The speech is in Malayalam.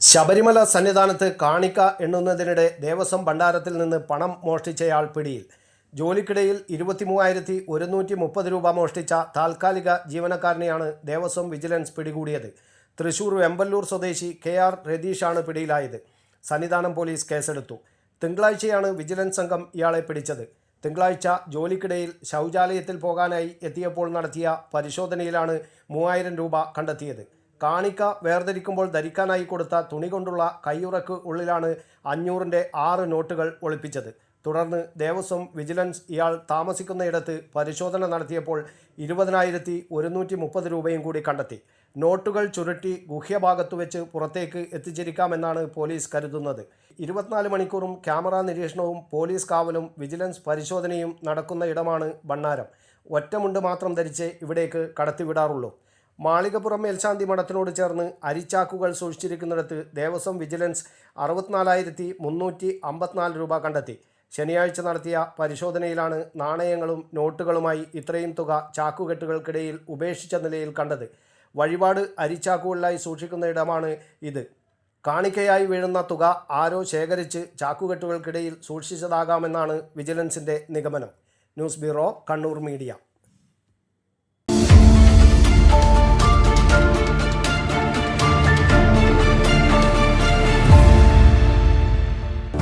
ശബരിമല സന്നിധാനത്ത് കാണിക്ക എണ്ണുന്നതിനിടെ ദേവസ്വം ഭണ്ഡാരത്തിൽ നിന്ന് പണം മോഷ്ടിച്ചയാൾ പിടിയിൽ. ജോലിക്കിടയിൽ ഇരുപത്തി മൂവായിരത്തി ഒരുന്നൂറ്റി മുപ്പത് രൂപ മോഷ്ടിച്ച താൽക്കാലിക ജീവനക്കാരനെയാണ് ദേവസ്വം വിജിലൻസ് പിടികൂടിയത്. തൃശൂർ വെമ്പല്ലൂർ സ്വദേശി കെ ആർ രതീഷാണ് പിടിയിലായത്. സന്നിധാനം പോലീസ് കേസെടുത്തു. തിങ്കളാഴ്ചയാണ് വിജിലൻസ് സംഘം ഇയാളെ പിടിച്ചത്. തിങ്കളാഴ്ച ജോലിക്കിടയിൽ ശൗചാലയത്തിൽ പോകാനായി എത്തിയപ്പോൾ നടത്തിയ പരിശോധനയിലാണ് മൂവായിരം രൂപ കണ്ടെത്തിയത്. കാണിക്ക വേർതിരിക്കുമ്പോൾ ധരിക്കാനായി കൊടുത്ത തുണി കൊണ്ടുള്ള കയ്യുറക്ക് ഉള്ളിലാണ് അഞ്ഞൂറിന്റെ ആറ് നോട്ടുകൾ ഒളിപ്പിച്ചത്. തുടർന്ന് ദേവസ്വം വിജിലൻസ് ഇയാൾ താമസിക്കുന്നയിടത്ത് പരിശോധന നടത്തിയപ്പോൾ ഇരുപതിനായിരത്തി ഒരുന്നൂറ്റി മുപ്പത് രൂപയും കൂടി കണ്ടെത്തി. നോട്ടുകൾ ചുരുട്ടി ഗുഹ്യഭാഗത്തു വെച്ച് പുറത്തേക്ക് എത്തിച്ചിരിക്കാമെന്നാണ് പോലീസ് കരുതുന്നത്. ഇരുപത്തിനാല് മണിക്കൂറും ക്യാമറ നിരീക്ഷണവും പോലീസ് കാവലും വിജിലൻസ് പരിശോധനയും നടക്കുന്ന ഇടമാണ് ബണ്ണാരം ഒറ്റമുണ്ട് മാത്രം ധരിച്ച് ഇവിടേക്ക് കടത്തിവിടാറുള്ളൂ. മാളികപ്പുറം മേൽശാന്തി മഠത്തിനോട് ചേർന്ന് അരിച്ചാക്കുകൾ സൂക്ഷിച്ചിരിക്കുന്നിടത്ത് ദേവസ്വം വിജിലൻസ് അറുപത്തിനാലായിരത്തി മുന്നൂറ്റി അമ്പത്തിനാല് രൂപ കണ്ടെത്തി. ശനിയാഴ്ച നടത്തിയ പരിശോധനയിലാണ് നാണയങ്ങളും നോട്ടുകളുമായി ഇത്രയും തുക ചാക്കുകെട്ടുകൾക്കിടയിൽ ഉപേക്ഷിച്ച നിലയിൽ കണ്ടത്. വഴിപാട് അരിച്ചാക്കുകളിലായി സൂക്ഷിക്കുന്ന ഇടമാണ് ഇത്. കാണിക്കയായി വീഴുന്ന തുക ആരോ ശേഖരിച്ച് ചാക്കുകെട്ടുകൾക്കിടയിൽ സൂക്ഷിച്ചതാകാമെന്നാണ് വിജിലൻസിന്റെ നിഗമനം. News bureau Kannur media.